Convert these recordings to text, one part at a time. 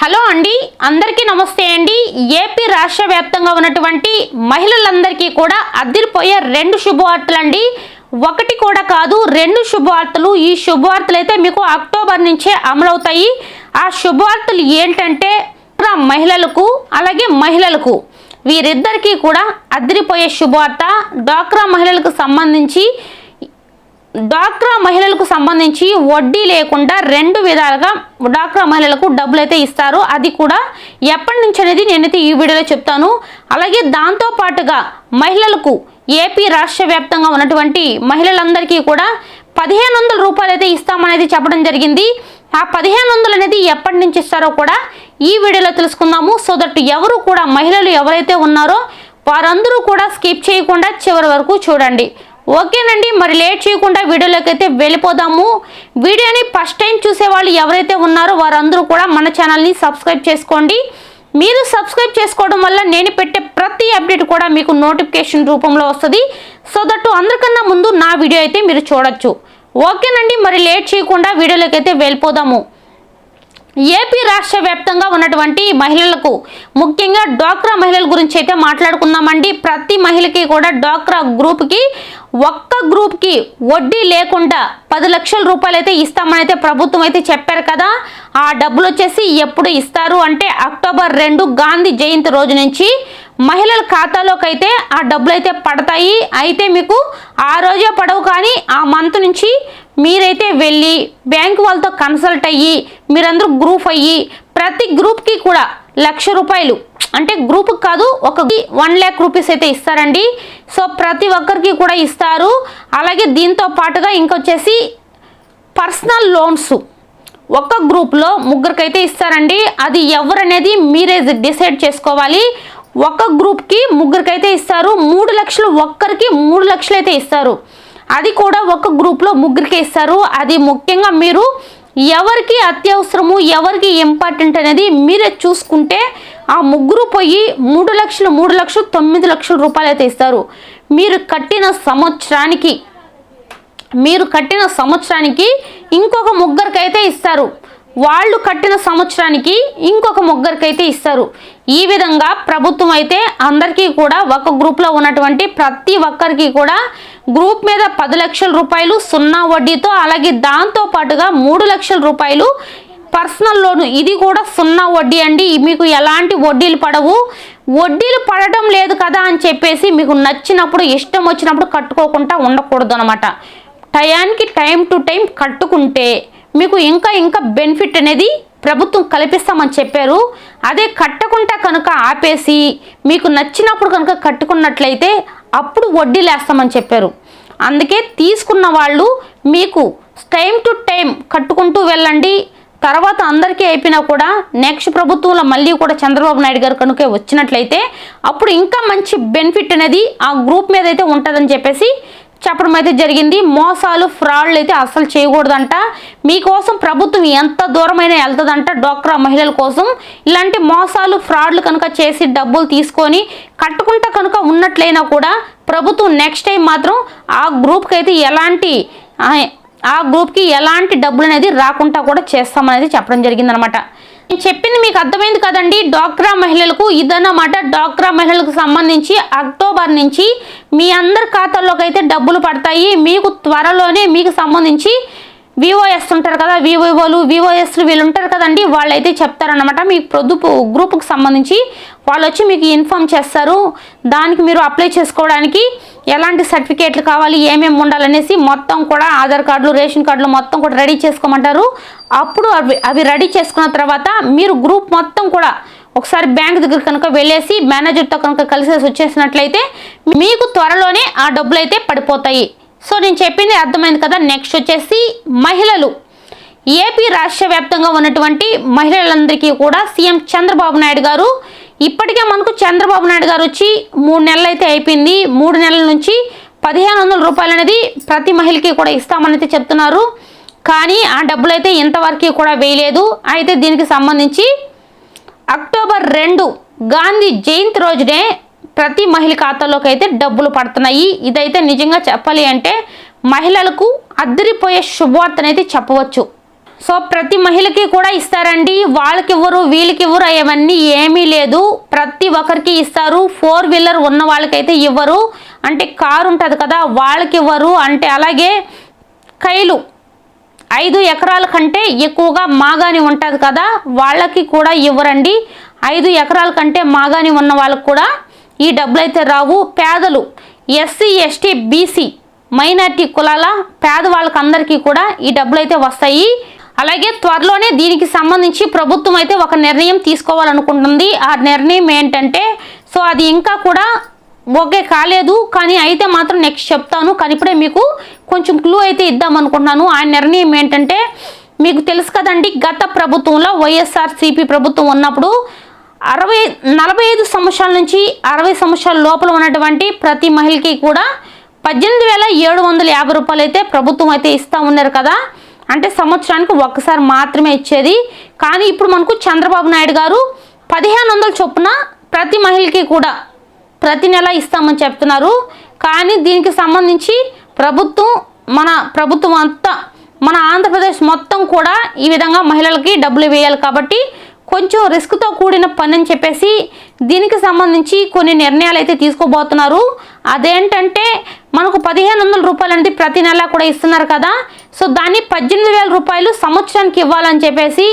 Hello అండి అందరికీ నమస్తే అండి. ఏపీ రాష్ట్ర వ్యాప్తంగా ఉన్నటువంటి మహిళలందరికీ కూడా అదిరిపోయే రెండు శుభవార్తలండి. ఒకటి కూడా కాదు రెండు శుభవార్తలు. ఈ శుభవార్తలు అయితే మీకు అక్టోబర్ నుంచే అమలవుతాయి. ఆ శుభవార్తలు ఏంటంటే మహిళలకు అలాగే మహిళలకు వీరిద్దరికీ కూడా అదిరిపోయే శుభవార్త. డ్వాక్రా మహిళలకు సంబంధించి డ్వాక్రా మహిళలకు సంబంధించి వడ్డీ లేకుండా రెండు విధాలుగా డ్వాక్రా మహిళలకు డబ్బులు అయితే ఇస్తారు. అది కూడా ఎప్పటి నుంచి అనేది నేనైతే ఈ వీడియోలో చెప్తాను. అలాగే దాంతో పాటుగా మహిళలకు ఏపీ రాష్ట్ర వ్యాప్తంగా ఉన్నటువంటి మహిళలందరికీ కూడా పదిహేను వందల రూపాయలు అయితే ఇస్తామనేది చెప్పడం జరిగింది. ఆ పదిహేను వందలు అనేది ఎప్పటి నుంచి ఇస్తారో కూడా ఈ వీడియోలో తెలుసుకుందాము. సో దట్ ఎవరు కూడా మహిళలు ఎవరైతే ఉన్నారో వారందరూ కూడా స్కిప్ చేయకుండా చివరి వరకు చూడండి. ఓకేనండి మరి లేట్ చేయకుండా వీడియోలోకి అయితే వెళ్ళిపోదాము. వీడియోని ఫస్ట్ టైం చూసే వాళ్ళు ఎవరైతే ఉన్నారో వారందరూ కూడా మన ఛానల్ని సబ్స్క్రైబ్ చేసుకోండి. మీరు సబ్స్క్రైబ్ చేసుకోవడం వల్ల నేను పెట్టే ప్రతి అప్డేట్ కూడా మీకు నోటిఫికేషన్ రూపంలో వస్తుంది. సో దట్ అందరికన్నా ముందు నా వీడియో అయితే మీరు చూడొచ్చు. ఓకేనండి మరి లేట్ చేయకుండా వీడియోలోకి అయితే వెళ్ళిపోదాము. ఏపీ రాష్ట్ర వ్యాప్తంగా ఉన్నటువంటి మహిళలకు ముఖ్యంగా డ్వాక్రా మహిళల గురించి అయితే మాట్లాడుకుందామండి. ప్రతి మహిళకి కూడా డ్వాక్రా గ్రూప్కి ఒక్క గ్రూప్కి వడ్డీ లేకుండా పది లక్షల రూపాయలు అయితే ఇస్తామని అయితే ప్రభుత్వం అయితే చెప్పారు కదా. ఆ డబ్బులు వచ్చేసి ఎప్పుడు ఇస్తారు అంటే అక్టోబర్ రెండు గాంధీ జయంతి రోజు నుంచి మహిళల ఖాతాలోకి అయితే ఆ డబ్బులు అయితే పడతాయి. అయితే మీకు ఆ రోజే పడవు కానీ ఆ మంత్ నుంచి మీరైతే వెళ్ళి బ్యాంక్ వాళ్ళతో కన్సల్ట్ అయ్యి మీరందరూ గ్రూప్ అయ్యి ప్రతి గ్రూప్కి కూడా లక్ష రూపాయలు అంటే గ్రూప్ కాదు ఒక వన్ ల్యాక్ రూపీస్ అయితే ఇస్తారండి. సో ప్రతి ఒక్కరికి కూడా ఇస్తారు. అలాగే దీంతో పాటుగా ఇంకొచ్చేసి పర్సనల్ లోన్స్. ఒక గ్రూప్లో ముగ్గురికైతే ఇస్తారండి. అది ఎవరనేది మీరే డిసైడ్ చేసుకోవాలి. ఒక గ్రూప్కి ముగ్గురికైతే ఇస్తారు. మూడు లక్షలు ఒక్కరికి మూడు లక్షలు అయితే ఇస్తారు. అది కూడా ఒక గ్రూప్లో ముగ్గురికి ఇస్తారు అది ముఖ్యంగా మీరు ఎవరికి అత్యవసరము ఎవరికి ఇంపార్టెంట్ అనేది మీరే చూసుకుంటే ఆ ముగ్గురు పోయి మూడు లక్షలు మూడు లక్షలు తొమ్మిది లక్షల రూపాయలు అయితే ఇస్తారు. మీరు కట్టిన సంవత్సరానికి మీరు కట్టిన సంవత్సరానికి ఇంకొక ముగ్గురికైతే ఇస్తారు. వాళ్ళు కట్టిన సంవత్సరానికి ఇంకొక ముగ్గురికైతే ఇస్తారు. ఈ విధంగా ప్రభుత్వం అయితే అందరికీ కూడా ఒక గ్రూప్లో ఉన్నటువంటి ప్రతి ఒక్కరికి కూడా గ్రూప్ మీద పది లక్షల రూపాయలు సున్నా వడ్డీతో అలాగే దాంతో పాటుగా మూడు లక్షల రూపాయలు పర్సనల్ లోను. ఇది కూడా సున్నా వడ్డీ అండి. మీకు ఎలాంటి వడ్డీలు పడవు. వడ్డీలు పడటం లేదు కదా అని చెప్పేసి మీకు నచ్చినప్పుడు ఇష్టం వచ్చినప్పుడు కట్టుకోకుండా ఉండకూడదు అనమాట టయానికి టైం టు టైం కట్టుకుంటే మీకు ఇంకా ఇంకా బెనిఫిట్ అనేది ప్రభుత్వం కల్పిస్తామని చెప్పారు. అదే కట్టకుండా కనుక ఆపేసి మీకు నచ్చినప్పుడు కనుక కట్టుకున్నట్లయితే అప్పుడు వడ్డీ లేస్తామని చెప్పారు. అందుకే తీసుకున్న వాళ్ళు మీకు టైం టు టైం కట్టుకుంటూ వెళ్ళండి. తర్వాత అందరికీ అయిపోయినా కూడా నెక్స్ట్ ప్రభుత్వంలో మళ్ళీ కూడా చంద్రబాబు నాయుడు గారు కనుక వచ్చినట్లయితే అప్పుడు ఇంకా మంచి బెనిఫిట్ అనేది ఆ గ్రూప్ మీద అయితే ఉంటుందని చెప్పేసి చెప్పడం అయితే జరిగింది. మోసాలు ఫ్రాడ్లు అయితే అస్సలు చేయకూడదంట. మీకోసం ప్రభుత్వం ఎంత దూరమైనా వెళ్తుందంట డోక్రా మహిళల కోసం. ఇలాంటి మోసాలు ఫ్రాడ్లు కనుక చేసి డబ్బులు తీసుకొని కట్టుకుంటా కనుక ఉన్నట్లయినా కూడా ప్రభుత్వం నెక్స్ట్ టైం మాత్రం ఆ గ్రూప్కి అయితే ఎలాంటి ఆ గ్రూప్కి ఎలాంటి డబ్బులు అనేది రాకుండా కూడా చేస్తామనేది చెప్పడం జరిగిందనమాట. నేను చెప్పింది మీకు అర్థమైంది కదండి. డ్వాక్రా మహిళలకు ఇదన్నమాట. డ్వాక్రా మహిళలకు సంబంధించి అక్టోబర్ నుంచి మీ అందరి ఖాతాల్లోకి అయితే డబ్బులు పడతాయి. మీకు త్వరలోనే మీకు సంబంధించి వివోఎస్ ఉంటారు కదా వివోలు వివోఎస్లు వీళ్ళు ఉంటారు కదండి వాళ్ళైతే చెప్తారనమాట మీకు పొద్దుపు గ్రూప్కి సంబంధించి వాళ్ళు వచ్చి మీకు ఇన్ఫామ్ చేస్తారు. దానికి మీరు అప్లై చేసుకోవడానికి ఎలాంటి సర్టిఫికేట్లు కావాలి ఏమేమి ఉండాలనేసి మొత్తం కూడా ఆధార్ కార్డులు రేషన్ కార్డులు మొత్తం కూడా రెడీ చేసుకోమంటారు. అప్పుడు అవి అవి రెడీ చేసుకున్న తర్వాత మీరు గ్రూప్ మొత్తం కూడా ఒకసారి బ్యాంక్ దగ్గర కనుక వెళ్ళేసి మేనేజర్తో కనుక కలిసేసి వచ్చేసినట్లయితే మీకు త్వరలోనే ఆ డబ్బులు అయితే పడిపోతాయి. సో నేను చెప్పింది అర్థమైంది కదా. నెక్స్ట్ వచ్చేసి మహిళలు. ఏపీ రాష్ట్ర వ్యాప్తంగా ఉన్నటువంటి మహిళలందరికీ కూడా సీఎం చంద్రబాబు నాయుడు గారు ఇప్పటికే మనకు చంద్రబాబు నాయుడు గారు వచ్చి మూడు నెలలు అయితే అయిపోయింది. మూడు నెలల నుంచి పదిహేను వందల రూపాయలు అనేది ప్రతి మహిళకి కూడా ఇస్తామనైతే చెప్తున్నారు. కానీ ఆ డబ్బులు అయితే ఇంతవరకు కూడా వేయలేదు. అయితే దీనికి సంబంధించి అక్టోబర్ రెండు గాంధీ జయంతి రోజునే ప్రతి మహిళ ఖాతాలోకి అయితే డబ్బులు పడుతున్నాయి. ఇదైతే నిజంగా చెప్పాలి అంటే మహిళలకు అద్దరిపోయే శుభవార్తనైతే చెప్పవచ్చు. సో ప్రతి మహిళకి కూడా ఇస్తారండి. వాళ్ళకి ఇవ్వరు వీళ్ళకి ఇవ్వరు అవన్నీ ఏమీ లేదు. ప్రతి ఒక్కరికి ఇస్తారు. ఫోర్ వీలర్ ఉన్న వాళ్ళకైతే ఇవ్వరు. అంటే కారు ఉంటుంది కదా వాళ్ళకి ఇవ్వరు. అంటే అలాగే కైలు ఐదు ఎకరాల కంటే ఎక్కువగా మాగాని ఉంటుంది కదా వాళ్ళకి కూడా ఇవ్వరండి. ఐదు ఎకరాల కంటే మాగాని ఉన్న వాళ్ళకి కూడా ఈ డబ్బులు అయితే రావు. పేదలు ఎస్సీ ఎస్టీ బీసీ మైనార్టీ కులాల పేదవాళ్ళకందరికీ కూడా ఈ డబ్బులు అయితే వస్తాయి. అలాగే త్వరలోనే దీనికి సంబంధించి ప్రభుత్వం అయితే ఒక నిర్ణయం తీసుకోవాలనుకుంటుంది. ఆ నిర్ణయం ఏంటంటే సో అది ఇంకా కూడా ఓకే కాలేదు కానీ అయితే మాత్రం నెక్స్ట్ చెప్తాను. కానీ ఇప్పుడే మీకు కొంచెం క్లూ అయితే ఇద్దాం అనుకుంటున్నాను. ఆ నిర్ణయం ఏంటంటే మీకు తెలుసు కదండి గత ప్రభుత్వంలో వైఎస్ఆర్ సిపి ప్రభుత్వం ఉన్నప్పుడు అరవై నలభై ఐదు సంవత్సరాల నుంచి అరవై సంవత్సరాల లోపల ఉన్నటువంటి ప్రతి మహిళకి కూడా పద్దెనిమిది వేల ఏడు వందల యాభై రూపాయలు అయితే ప్రభుత్వం అయితే ఇస్తూ ఉన్నారు కదా. అంటే సంవత్సరానికి ఒక్కసారి మాత్రమే ఇచ్చేది. కానీ ఇప్పుడు మనకు చంద్రబాబు నాయుడు గారు పదిహేను వందల చొప్పున ప్రతి మహిళకి కూడా ప్రతి నెల ఇస్తామని చెప్తున్నారు. కానీ దీనికి సంబంధించి ప్రభుత్వం మన ప్రభుత్వం అంతా మన ఆంధ్రప్రదేశ్ మొత్తం కూడా ఈ విధంగా మహిళలకి డబ్బులు వేయాలి కాబట్టి కొంచెం రిస్క్తో కూడిన పని అని చెప్పేసి దీనికి సంబంధించి కొన్ని నిర్ణయాలు అయితే తీసుకోబోతున్నారు. అదేంటంటే మనకు పదిహేను వందల రూపాయలు అనేది ప్రతి నెల కూడా ఇస్తున్నారు కదా. సో దాన్ని పద్దెనిమిది వేల రూపాయలు సంవత్సరానికి ఇవ్వాలని చెప్పేసి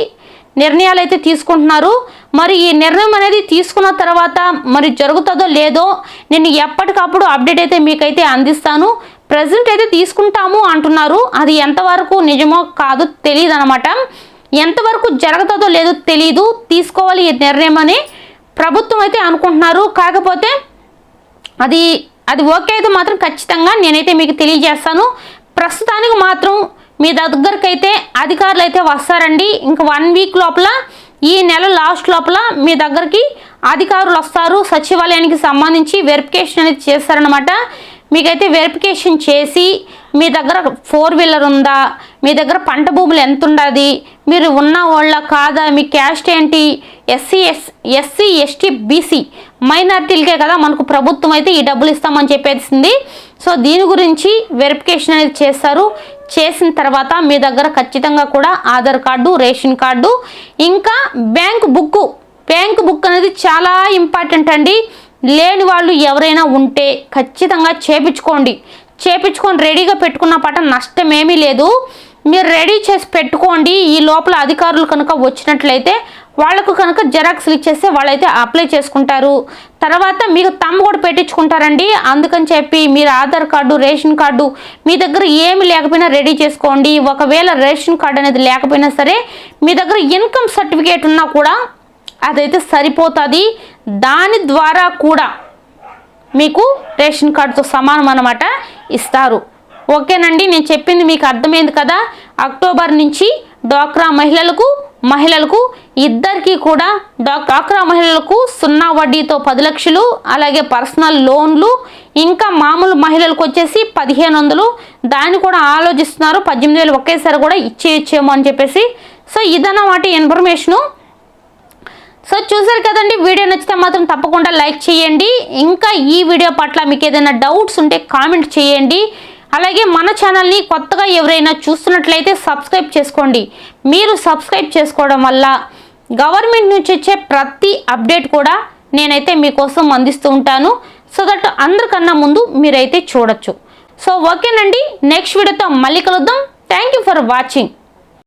నిర్ణయాలు అయితే తీసుకుంటున్నారు. మరి ఈ నిర్ణయం అనేది తీసుకున్న తర్వాత మరి జరుగుతుందో లేదో నేను ఎప్పటికప్పుడు అప్డేట్ అయితే మీకైతే అందిస్తాను. ప్రజెంట్ అయితే తీసుకుంటాము అంటున్నారు. అది ఎంతవరకు నిజమో కాదో తెలియదు అనమాట ఎంతవరకు జరుగుతుందో లేదో తెలియదు తీసుకోవాలి ఈ నిర్ణయం అని ప్రభుత్వం అయితే అనుకుంటున్నారు. కాకపోతే అది అది ఓకే అయితే మాత్రం ఖచ్చితంగా నేనైతే మీకు తెలియజేస్తాను. ప్రస్తుతానికి మాత్రం మీ దగ్గరకైతే అధికారులు అయితే వస్తారండి. ఇంక వన్ వీక్ లోపల ఈ నెల లాస్ట్ లోపల మీ దగ్గరికి అధికారులు వస్తారు. సచివాలయానికి సంబంధించి వెరిఫికేషన్ అనేది చేస్తారనమాట మీకైతే వెరిఫికేషన్ చేసి మీ దగ్గర ఫోర్ వీలర్ ఉందా? మీ దగ్గర పంట భూములు ఎంత ఉండాది మీరు ఉన్న వాళ్ళ కాదా? మీ క్యాస్ట్ ఏంటి? SC S SC ST BC మైనార్టీలకే కదా మనకు ప్రభుత్వం అయితే ఈ డబ్బులు ఇస్తామని చెప్పేసింది. సో దీని గురించి వెరిఫికేషన్ అనేది చేస్తారు చేసిన తర్వాత మీ దగ్గర ఖచ్చితంగా కూడా ఆధార్ కార్డు రేషన్ కార్డు ఇంకా బ్యాంక్ బుక్ బ్యాంక్ బుక్ అనేది చాలా ఇంపార్టెంట్ అండి. లేని వాళ్ళు ఎవరైనా ఉంటే ఖచ్చితంగా చేపించుకోండి. చేపించుకొని రెడీగా పెట్టుకున్న పాట నష్టమేమీ లేదు. మీరు రెడీ చేసి పెట్టుకోండి. ఈ లోపల అధికారులు కనుక వచ్చినట్లయితే వాళ్ళకు కనుక జెరాక్స్లు ఇచ్చేస్తే వాళ్ళైతే అప్లై చేసుకుంటారు. తర్వాత మీకు తమ్ము కూడా పెట్టించుకుంటారండి. అందుకని చెప్పి మీరు ఆధార్ కార్డు రేషన్ కార్డు మీ దగ్గర ఏమి లేకపోయినా రెడీ చేసుకోండి. ఒకవేళ రేషన్ కార్డు అనేది లేకపోయినా సరే మీ దగ్గర ఇన్కమ్ సర్టిఫికేట్ ఉన్నా కూడా అదైతే సరిపోతుంది. దాని ద్వారా కూడా మీకు రేషన్ కార్డుతో సమానం అనమాట ఇస్తారు. ఓకేనండి నేను చెప్పింది మీకు అర్థమైంది కదా? అక్టోబర్ నుంచి డ్వాక్రా మహిళలకు మహిళలకు ఇద్దరికీ కూడా డ్వాక్రా మహిళలకు సున్నా వడ్డీతో పది లక్షలు అలాగే పర్సనల్ లోన్లు ఇంకా మామూలు మహిళలకు వచ్చేసి పదిహేను వందలు. దాన్ని కూడా ఆలోచిస్తున్నారు. పద్దెనిమిది వేలు ఒకేసారి కూడా ఇచ్చేయచ్చేమో అని చెప్పేసి. సో ఇదన్నమాట ఇన్ఫర్మేషను సో చూసారు కదండి వీడియో నచ్చితే మాత్రం తప్పకుండా లైక్ చేయండి. ఇంకా ఈ వీడియో పట్ల మీకు ఏదైనా డౌట్స్ ఉంటే కామెంట్ చేయండి. అలాగే మన ఛానల్ని కొత్తగా ఎవరైనా చూస్తున్నట్లయితే సబ్స్క్రైబ్ చేసుకోండి. మీరు సబ్స్క్రైబ్ చేసుకోవడం వల్ల గవర్నమెంట్ నుంచి వచ్చే ప్రతి అప్డేట్ కూడా నేనైతే మీకోసం అందిస్తూ ఉంటాను. సో దట్ అందరికన్నా ముందు మీరైతే చూడొచ్చు. సో ఓకేనండి నెక్స్ట్ వీడియోతో మళ్ళీ కలుద్దాం. Thank you for watching